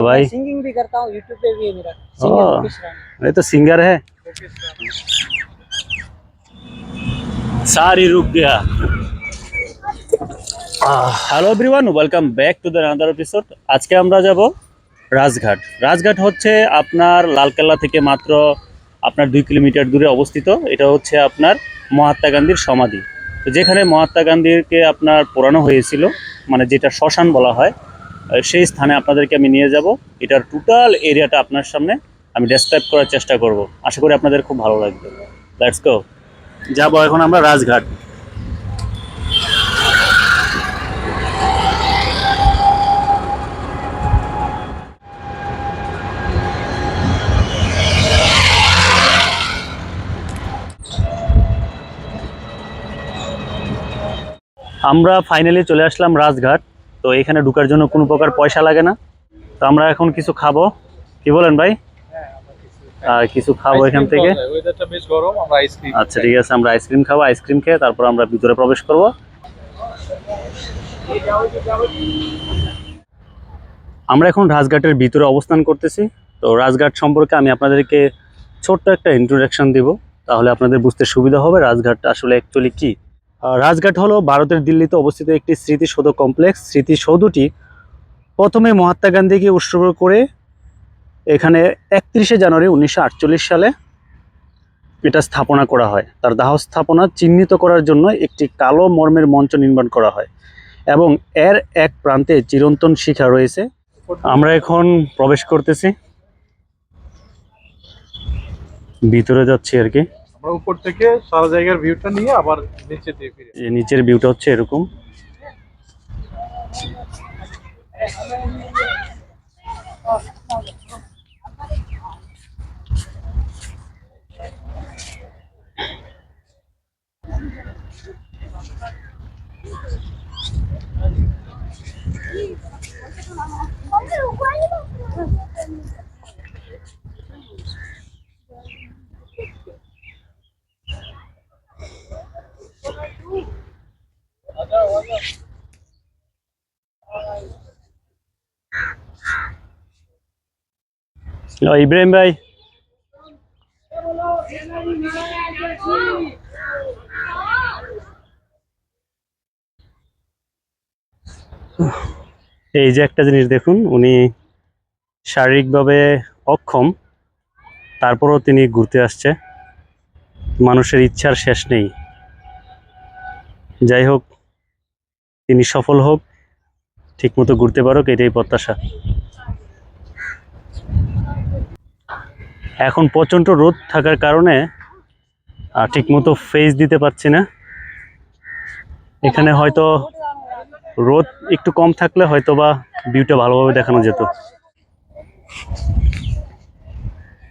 भाई सिंगिंग भी करता हूँ यूट्यूब पे भी है मेरा ओह। सिंगर मुकेश राणा ये तो सिंगर है सारी रुक गया hello everyone welcome back to the another episode আজকে আমরা যাব রাজঘাট রাজঘাট হচ্ছে আপনার লালকেল্লা থেকে মাত্র আপনার দুই কিলোমিটার দূরে অবস্থিত এটা হচ্ছে আপনার মহাত্মা গান্ধীর সমাধি তো যেখানে মহাত্মা গান্ধীকে আপনার পোড়ানো হয়েছিল মানে যেটা শ্মশান বলা হয় আহ, সেই স্থানে আপনাদেরকে আমি নিয়ে যাব। এটার টোটাল এরিয়াটা আপনার সামনে আমি ডেসক্রাইব করার চেষ্টা করব। আশা করি আপনাদের খুব ভালো লাগবে। লেটস গো যাব এখন আমরা রাজঘাট। আমরা ফাইনালি চলে আসলাম রাজঘাট। তো এখানে ঢুকার জন্য কোনো প্রকার পয়সা লাগে না। তো আমরা এখন কিছু খাব। কি বলেন ভাই? আর কিছু খাব এখান থেকে। আচ্ছা ঠিক আছে আমরা আইসক্রিম খাব আইসক্রিম খেয়ে তারপর আমরা ভিতরে প্রবেশ করব। আমরা এখন রাজঘাটের ভিতরে অবস্থান করতেছি। তো রাজঘাট সম্পর্কে আমি আপনাদেরকে ছোট্ট একটা ইন্ট্রোডাকশন দিব। তাহলে আপনাদের বুঝতে সুবিধা হবে রাজঘাট আসলে অ্যাকচুয়ালি কি। রাজঘাট হলো ভারতের দিল্লিতে অবস্থিত একটি স্মৃতিসৌধ কমপ্লেক্স। স্মৃতিসৌধটি প্রথমে মহাত্মা গান্ধীকে উৎসর্গ করে এখানে একত্রিশে জানুয়ারি উনিশশো আটচল্লিশ সালে এটা স্থাপনা করা হয়। তার দাহ স্থাপনা চিহ্নিত করার জন্য একটি কালো মর্মের মঞ্চ নির্মাণ করা হয় এবং এর এক প্রান্তে চিরন্তন শিখা রয়েছে। আমরা এখন প্রবেশ করতেছি। ভিতরে যাচ্ছি আর কি। আমরা উপর থেকে সারা জায়গার ভিউটা নিয়ে আবার নিচে দিয়ে ফিরে এই নিচের ভিউটা হচ্ছে এরকম। ইব্রাহিম ভাই এই যে একটা জিনিস দেখুন, উনি শারীরিকভাবে অক্ষম, তারপরও তিনি ঘুরতে আসছে। মানুষের ইচ্ছার শেষ নেই। যাই হোক তিনি সফল হোক, ঠিকমতো ঘুরতে পারুক, এটাই প্রত্যাশা। এখন প্রচণ্ড রোদ থাকার কারণে ঠিকমতো ফেস দিতে পারছি না। এখানে হয়তো রোদ একটু কম থাকলে হয়তো বা ভিউটা ভালোভাবে দেখানো যেত।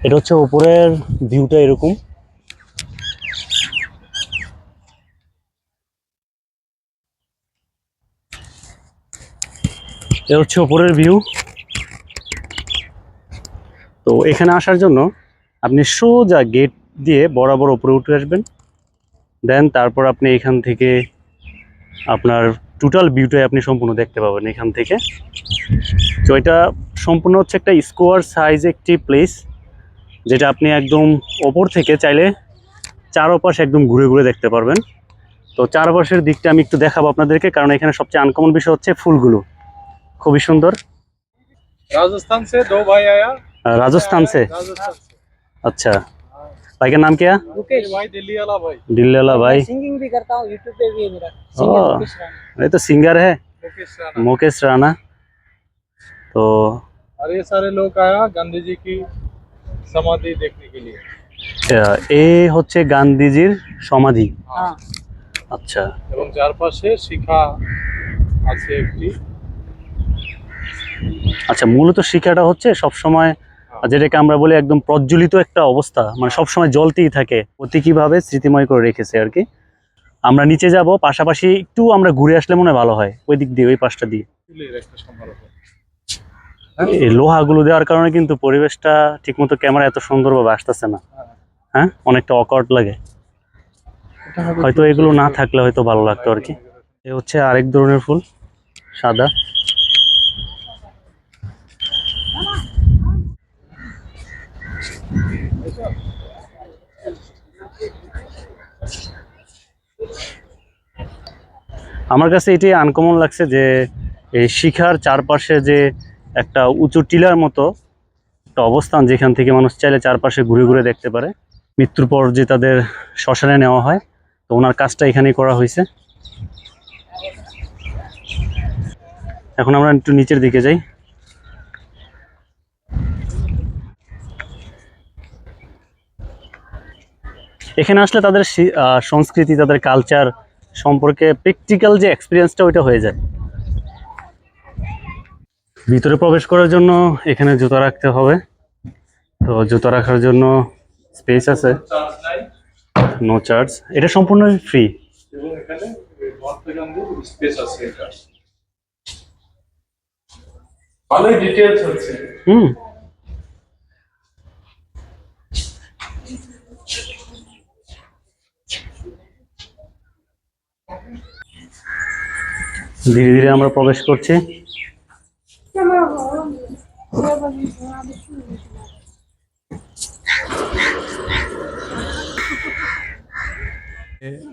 এটা হচ্ছে উপরের ভিউটা এরকম। এটা হচ্ছে ওপরের ভিউ তো এখানে আসার জন্য আপনি সোজা গেট দিয়ে বরাবর ওপরে উঠে আসবেন। দেন তারপর আপনি এখান থেকে আপনার টোটাল ভিউটাই আপনি সম্পূর্ণ দেখতে পাবেন এখান থেকে। তো এটা সম্পূর্ণ হচ্ছে একটা স্কোয়ার সাইজ একটি প্লেস যেটা আপনি একদম ওপর থেকে চাইলে চারোপাশ একদম ঘুরে ঘুরে দেখতে পারবেন। তো চারপাশের দিকটা আমি একটু দেখাবো আপনাদেরকে, কারণ এখানে সবচেয়ে আনকমন বিষয় হচ্ছে ফুলগুলো। খুবই সুন্দর राजस्थान से दो भाई आया আহ, রাজস্থান সে राजस्थान से अच्छा भाई का नाम क्या है ये मुकेश भाई दिल्ली वाला भाई दिल्लीवाला भाई सिंगिंग भी करता हूँ यूट्यूब पे भी है मेरा सिंगर ओह। मुकेश राणा ये तो सिंगर है मुकेश राणा मुकेश राणा तो और ये सारे लोग आया गांधी जी की समाधि देखने के लिए আহ, এ হচ্ছে গান্ধীজির সমাধি हाँ আচ্ছা এবং চারপাশে শিখা আছে একটি আচ্ছা মূলত শিক্ষাটা হচ্ছে সব সময় যেটাকে আমরা বলি একদম প্রজ্বলিত একটা অবস্থা মানে সব সময় জ্বলতেই থাকে প্রতীকীভাবে স্মৃতিময় করে রেখেছে আর কি। আমরা নিচে যাব পাশাপাশি একটু আমরা ঘুরে আসলে মনে হয় ভালো হয় ওই দিক দিয়ে ওই পাশটা দিয়ে। এই লোহাগুলো দেওয়ার কারণে কিন্তু পরিবেশটা ঠিকমতো ক্যামেরা এত সুন্দরভাবে আসতেছে না। হ্যাঁ। অনেকটা অকওয়ার্ড লাগে। হয়তো এগুলো না থাকলে হয়তো ভালো লাগতো আর কি। এ হচ্ছে আরেক ধরনের ফুল সাদা। আমার কাছে এটি আনকমন লাগছে যে এই শিখার চারপাশে যে একটা উঁচু টিলার মতো একটা অবস্থান যেখান থেকে মানুষ চাইলে চারপাশে ঘুরে ঘুরে দেখতে পারে। মৃত্যুর পর যে তাদের শ্মশানে নেওয়া হয়, তো ওনার কাজটা এখানেই করা হয়েছে। এখন আমরা একটু নিচের দিকে যাই। এখানে আসলে তাদের সংস্কৃতি তাদের কালচার সম্পর্কে প্র্যাকটিক্যাল যে এক্সপিরিয়েন্সটা ওইটা হয়ে যায়। ভিতরে প্রবেশ করার জন্য এখানে জুতা রাখতে হবে। তো জুতা রাখার জন্য স্পেস আছে। নো চার্জ এটা সম্পূর্ণ ফ্রি এবং এখানে স্পেস আছে ভালোই ডিটেলস হচ্ছে। হুম। ধীরে ধীরে আমরা প্রবেশ করছি।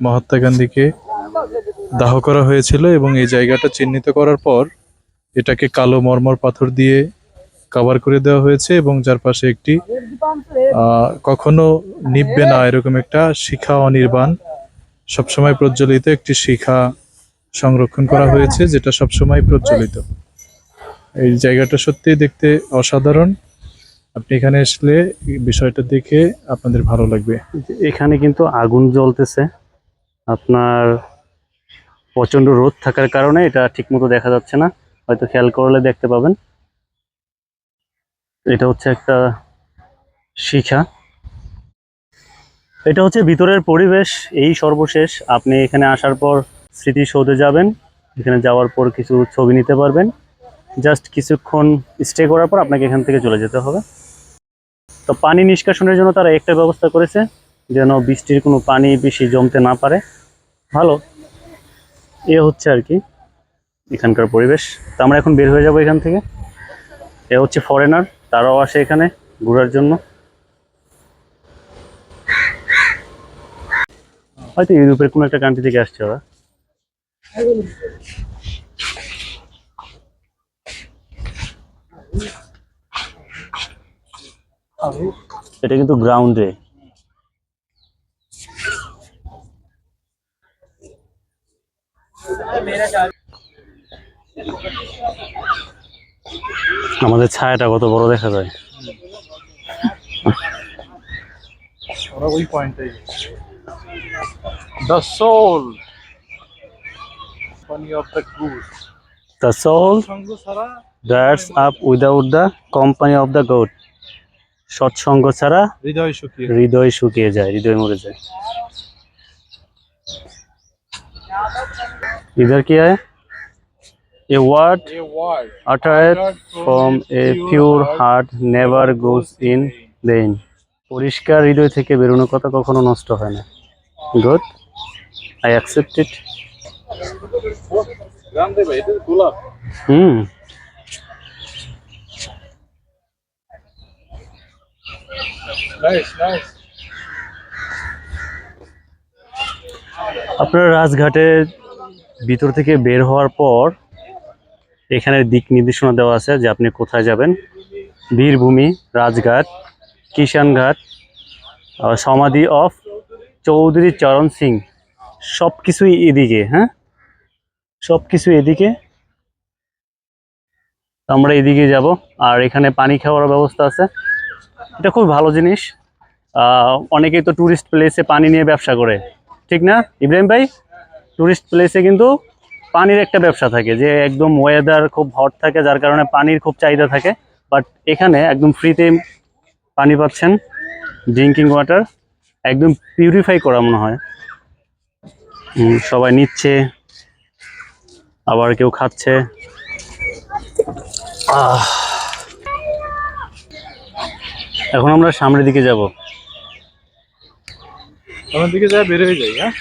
মহাত্মা গান্ধীকে দাহ করা হয়েছিল এবং এই জায়গাটা চিহ্নিত করার পর এটাকে কালো মর্মর পাথর দিয়ে কভার করে দেওয়া হয়েছে এবং যার পাশে একটি কখনো নিববে না এরকম একটা শিখা অনির্বাণ, সবসময় প্রজ্বলিত একটি শিখা সংরক্ষণ করা হয়েছে, যেটা সবসময় প্রচলিত। এই জায়গাটা সত্যি দেখতে অসাধারণ। আপনি এখানে আসলে বিষয়টা দেখে আপনাদের ভালো লাগবে। এখানে কিন্তু আগুন জ্বলতেছে। আপনার প্রচণ্ড রোদ থাকার কারণে এটা ঠিকমতো দেখা যাচ্ছে না। হয়তো খেয়াল করলে দেখতে পাবেন। এটা হচ্ছে একটা শিখা। এটা হচ্ছে ভিতরের পরিবেশ, এই সর্বশেষ। আপনি এখানে আসার পর স্মৃতিসৌধে যাবেন, এখানে যাওয়ার পর কিছু ছবি নিতে পারবেন। জাস্ট কিছুক্ষণ স্টে করার পর আপনাকে এখান থেকে চলে যেতে হবে। তো পানি নিষ্কাশনের জন্য তারা একটা ব্যবস্থা করেছে, যেন বৃষ্টির কোনো পানি বেশি জমতে না পারে। ভালো। এ হচ্ছে আর কি এখানকার পরিবেশ। তো আমরা এখন বের হয়ে যাব এখান থেকে। এ হচ্ছে ফরেনার তারাও আসে এখানে ঘোরার জন্য। হয়তো ইউরোপের কোনো একটা কান্ট্রি থেকে আসছে ওরা। এটা কিন্তু গ্রাউন্ডে আমাদের ছায়াটা কত বড় দেখা যায়। ওরা ওই পয়েন্টটাই the soul company of the goose the soul সঙ্গ ছাড়া that's up without the company of the good সৎসঙ্গ ছাড়া হৃদয় শুকিয়ে হৃদয় শুকিয়ে যায় হৃদয় মরে যায় इधर क्या है a word a word uttered from a pure heart never goes in vain পরিষ্কার হৃদয় থেকে বেরোনো কথা কখনো নষ্ট হয় না good I accept it hmm. আপনার রাজঘাটের ভিতর থেকে বের হওয়ার পর এখানে দিক নির্দেশনা দেওয়া আছে যে আপনি কোথায় যাবেন। বীরভূমি রাজঘাট কিষানঘাট সমাধি অফ চৌধুরী চরণ সিং। সব কিছুই এদিকে হ্যাঁ? সব কিছু এদিকে। আমরা এদিকে যাব, আর এখানে পানি খাওয়ার ব্যবস্থা আছে। এটা খুব ভালো জিনিস। অনেকেই তো টুরিস্ট প্লেসে পানি নিয়ে ব্যবসা করে। ঠিক না? ইব্রাহিম ভাই? টুরিস্ট প্লেসে কিন্তু পানির একটা ব্যবসা থাকে, যে একদম ওয়েদার খুব হট থাকে, যার কারণে পানির খুব চাহিদা থাকে। বাট এখানে একদম ফ্রিতে পানি পাচ্ছেন ড্রিঙ্কিং ওয়াটার একদম পিউরিফাই করা মনে হয়। সবাই নিচ্ছে। আবার কেউ খাচ্ছে। এখন আমরা সামনের দিকে যাব। আমার দিকে যায় বের হয়ে যাই হ্যাঁ?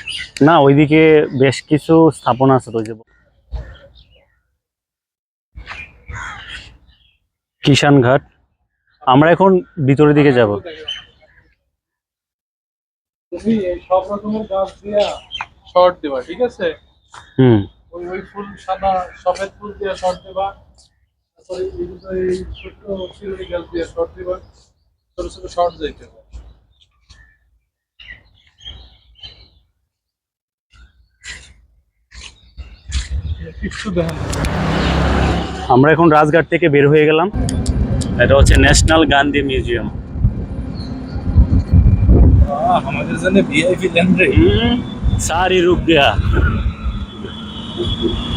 না ওইদিকে বেশ কিছু স্থাপনা আছে তো ওই যে কিষান ঘাট। আমরা এখন ভিতরের দিকে যাব। তুমি সব রকমের গাছ দিয়া শর্ট দেবা ঠিক আছে? হুম। ওই ফুল সাদা সফেদ ফুল দিয়ে শর্ট দেবা। শর্ট দেবা। ছোট শর্ট যাইতে হবে। আমরা এখন রাজঘাট থেকে বের হয়ে গেলাম। এটা হচ্ছে ন্যাশনাল গান্ধী মিউজিয়াম। আমাদের জন্য ভিআইপি ল্যান্ড রূপ গয়া Thank you.